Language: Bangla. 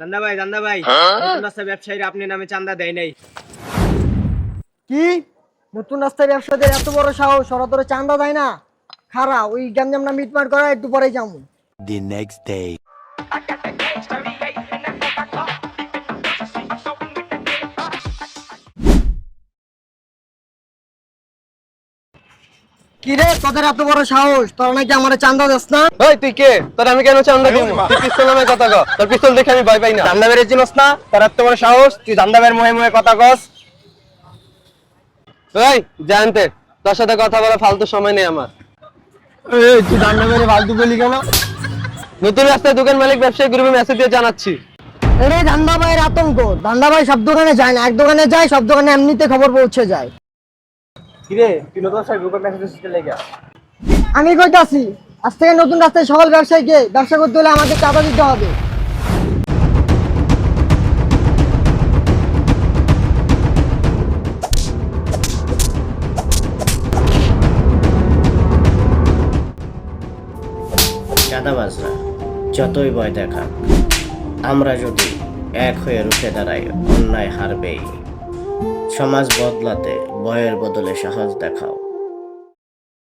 দান্দা ভাই দান্দা ভাই নতুন রাস্তার ব্যবসায়ীরা আপনি নামে চান্দা দেয় নাই। কি? নতুন রাস্তায় ব্যবসাদের এত বড় সাহস ওরা তোর চান্দা দেয় না। খারা ওই গ্যাঞ্জাম না মিটমাট করা একটু পরে যাব। The next day. কি রে তোদের এত বড় সাহস? তোরা নাকি আমার চান্দা দিস না? ওই তুই কে? তোর আমি কেন চান্দা দিব? তুই পিস্তল নামে কথা কর তোর পিস্তল দেখে আমি ভয় পাই না। চিনস না? তার এত বড় সাহস তুই দান্দা বের মুহে মুহে কথা কস। ওই জানতে তোর সাথে কথা বলা ফালতু সময় নেই আমার। এই তুই দান্দা বেড়ে ফালতু বলি কেন? নতুন রাস্তায় দোকান মালিক ব্যবসায়ী গ্রুপে মেসেজ দিয়ে জানাচ্ছি। এরে ধান্দা ভাইয়ের আতঙ্ক। ধান্দা ভাই সব দোকানে যায় না। এক দোকানে যায় সব দোকানে এমনিতে খবর পৌঁছে যায়। কিরে তুই নতুন রাস্তার গ্রুপে মেসেজ দিতে লেগে। আমি কইতাছি আজ থেকে নতুন রাস্তায় সকল ব্যবসায়ীকে ব্যবসা করতে হলে আমাদের চাঁদা দিতে হবে। চাঁদাবাজরা যতই ভয় দেখা আমরা যদি এক হয়ে রুখে দাঁড়াই অন্যায় হারবেই। সমাজ বদলাতে ভয়ের বদলে সাহস দেখাও।